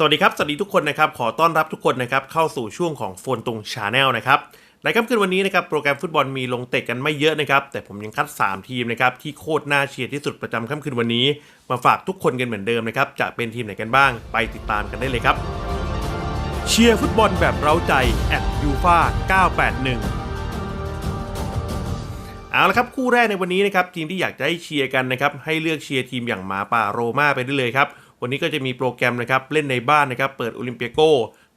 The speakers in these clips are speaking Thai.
สวัสดีครับ สวัสดีทุกคนนะครับ ขอต้อนรับทุกคนนะครับเข้าสู่ช่วงของโฟนตรงชาแนลนะครับ ในค่ำคืนวันนี้นะครับโปรแกรมฟุตบอลมีลงเตะกันไม่เยอะนะครับ แต่ผมยังคัด 3 ทีมนะครับที่โคตรน่าเชียร์ที่สุดประจำค่ำคืนวันนี้ มาฝากทุกคนกันเหมือนเดิมนะครับจะเป็นทีมไหนกันบ้าง ไปติดตามกันได้เลยครับ เชียร์ฟุตบอลแบบเร้าใจแอดยูฟา981เอาละครับคู่แรกในวันนี้นะครับทีมที่อยากจะให้เชียร์กันนะครับให้เลือกเชียร์ทีมอย่างหมาป่าโรม่าไปได้เลยครับ วันนี้ก็จะมีโปรแกรมนะครับเล่นในบ้านนะครับเปิดโอลิมเปียโก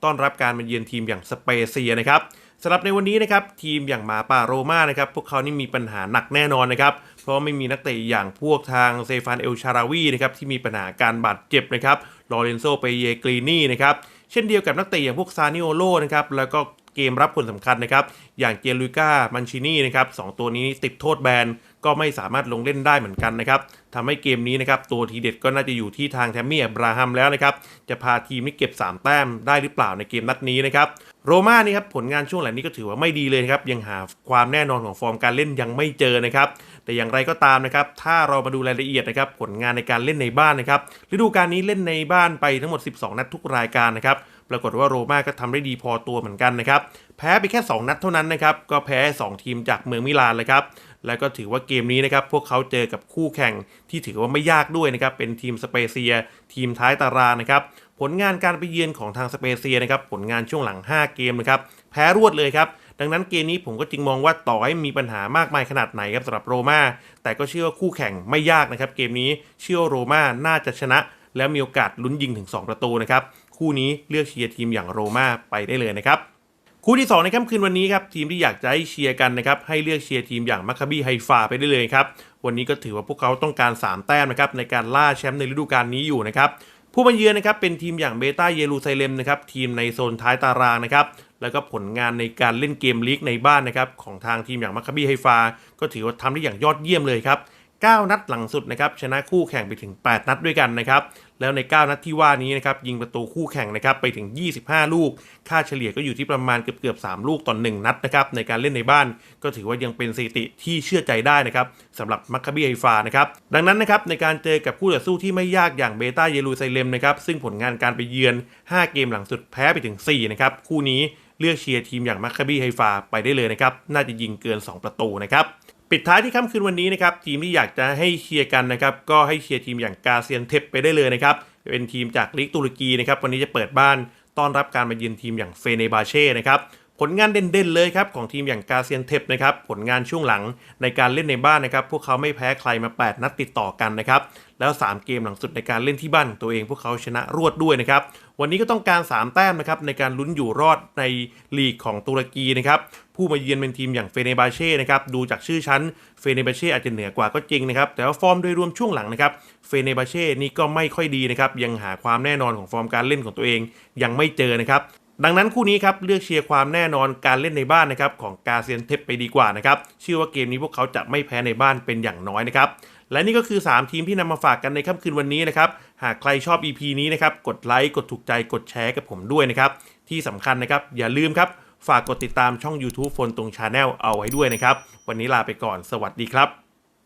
ต้อนรับการมาเยือนทีมอย่างสเปเซียนะครับสำหรับในวันนี้นะครับทีมอย่างหมาป่าโรม่านะครับพวกเขานี่มีปัญหาหนักแน่นอนนะครับเพราะไม่มีนักเตะอย่างพวกทางเซฟานเอลชาราวีนะครับที่มีปัญหาการบาดเจ็บนะครับลอเรนโซเปเยกรีนี่นะครับเช่นเดียวกับนักเตะอย่างพวกซานิโอโลนะครับแล้วก็เกมรับคนสำคัญนะครับอย่างเจลูก้ามันชินี่นะครับสองตัวนี้ติดโทษแบน ก็ไม่สามารถลงเล่นได้เหมือนกันนะครับทำให้เกมนี้นะครับตัวทีเด็ดก็น่าจะอยู่ที่ทางแทมมี่อับราฮัมแล้วนะครับจะพาทีมนี้เก็บ 3 แต้มได้หรือเปล่าในเกมนัดนี้นะครับโรม่านี่ครับผลงานช่วงหลังนี้ก็ถือว่าไม่ดีเลยครับยังหาความแน่นอนของฟอร์มการเล่นยังไม่เจอนะครับแต่อย่างไรก็ตามนะครับถ้าเรามาดูรายละเอียดนะครับผลงานในการเล่นในบ้านนะครับฤดูกาลนี้เล่นในบ้านไปทั้งหมด 12 นัดทุกรายการนะครับ ปรากฏว่าโรม่าก็ทำได้ดีพอตัวเหมือนกันนะครับ แพ้ไปแค่ 2 นัดเท่านั้นนะครับ ก็แพ้ 2 ทีมจากเมืองมิลานเลยครับ แล้วก็ถือว่าเกมนี้นะครับ พวกเขาเจอกับคู่แข่งที่ถือว่าไม่ยากด้วยนะครับ เป็นทีมสเปเซีย ทีมท้ายตารางนะครับ ผลงานการไปเยือนของทางสเปเซียนะครับ ผลงานช่วงหลัง 5 เกมนะครับ แพ้รวดเลยครับดังนั้นเกมนี้ผมก็จึงมองว่าต่อให้มีปัญหามากมายขนาดไหนครับสำหรับโรม่าแต่ก็เชื่อว่าคู่แข่งไม่ยากนะครับ เกมนี้เชื่อโรม่าน่าจะชนะ แล้วมีโอกาสลุ้นยิงถึง 2 ประตูนะครับ คู่นี้เลือกเชียร์ทีมอย่างโรม่าไปได้เลยนะครับ คู่ที่ 2 ในค่ำคืนวันนี้ครับทีมที่อยากจะให้เชียร์กันนะครับให้เลือกเชียร์ทีมอย่างมัคคาบีไฮฟาไปได้เลยครับวันนี้ก็ถือว่าพวกเขาต้องการ 3 แต้มนะครับในการล่าแชมป์ในฤดูกาลนี้อยู่นะครับผู้มาเยือนนะครับเป็นทีมอย่างเบต้าเยรูซาเล็มนะครับทีมในโซนท้ายตารางนะครับแล้วก็ผลงานในการเล่นเกมลีกในบ้านนะครับของทางทีมอย่างมัคคาบีไฮฟา ก็ถือว่าทำได้อย่างยอดเยี่ยมเลยครับ 9 นัดหลังสุดนะครับชนะคู่แข่งไปถึง 8 นัดด้วยกันนะครับแล้วใน 9 นัดที่ว่านี้นะครับยิงประตูคู่แข่งนะครับไปถึง 25 ลูก ค่าเฉลี่ยก็อยู่ที่ประมาณเกือบเกือบ3ลูกต่อ 1 นัดนะครับในการเล่นในบ้านก็ถือว่ายังเป็นสถิติที่เชื่อใจได้นะครับสำหรับมัคคาบีไฮฟานะครับดังนั้นนะครับในการเจอกับคู่ต่อสู้ที่ไม่ยากอย่างเบต้าเยรูซาเล็มนะครับซึ่งผลงานการไปเยือน 5 เกมหลังสุดแพ้ไปถึง 4 นะครับคู่นี้เลือกเชียร์ทีมอย่างมัคคาบีไฮฟาไปได้เลยนะครับน่าจะยิงเกิน 2 ประตูนะครับ ปิดท้ายที่ค่ำคืนวันนี้นะครับทีมที่อยากจะให้เชียร์กันนะครับก็ให้เชียร์ทีมอย่างกาเซียนเทปไปได้เลยนะครับเป็นทีมจากลีกตุรกีนะครับวันนี้จะเปิดบ้านต้อนรับการมาเยือนทีมอย่างเฟเนบาเช่นะครับ ผลงานเด่นๆเลยครับของทีมอย่างกาเซียนเทปนะครับผลงานช่วงหลังในการเล่นในบ้านนะครับพวกเขาไม่แพ้ใครมา 8 นัดติดต่อกันนะครับแล้ว 3 เกมหลังสุดในการเล่นที่บ้านของตัวเอง พวกเขาชนะรวดด้วยนะครับวันนี้ก็ต้องการ 3 แต้มนะครับในการลุ้นอยู่รอดในลีกของตุรกีนะครับผู้มาเยือนเป็นทีมอย่างเฟเนบาเช่นะครับดูจากชื่อชั้นเฟเนบาเช่อาจจะเหนือกว่าก็จริงนะครับแต่ว่าฟอร์มโดยรวมช่วงหลังนะครับเฟเนบาเช่นี่ก็ไม่ค่อยดีนะครับยังหาความแน่นอนของฟอร์มการเล่นของตัวเองยังไม่เจอนะครับ ดังนั้นคู่นี้ครับเลือกเชียร์ความแน่นอนการเล่นในบ้านนะครับของกาเซียนเทปไปดีกว่านะครับเชื่อว่าเกมนี้พวกเขาจะไม่แพ้ในบ้านเป็นอย่างน้อยนะครับและนี่ก็คือ 3 ทีมที่นำมาฝากกันในค่ำคืนวันนี้นะครับหากใครชอบ EP นี้นะครับกดไลค์กดถูกใจกดแชร์กับผมด้วยนะครับที่สำคัญนะครับอย่าลืมครับฝากกดติดตามช่อง YouTube ฟนตรงชาแนลเอาไว้ด้วยนะครับวันนี้ลาไปก่อนสวัสดีครับ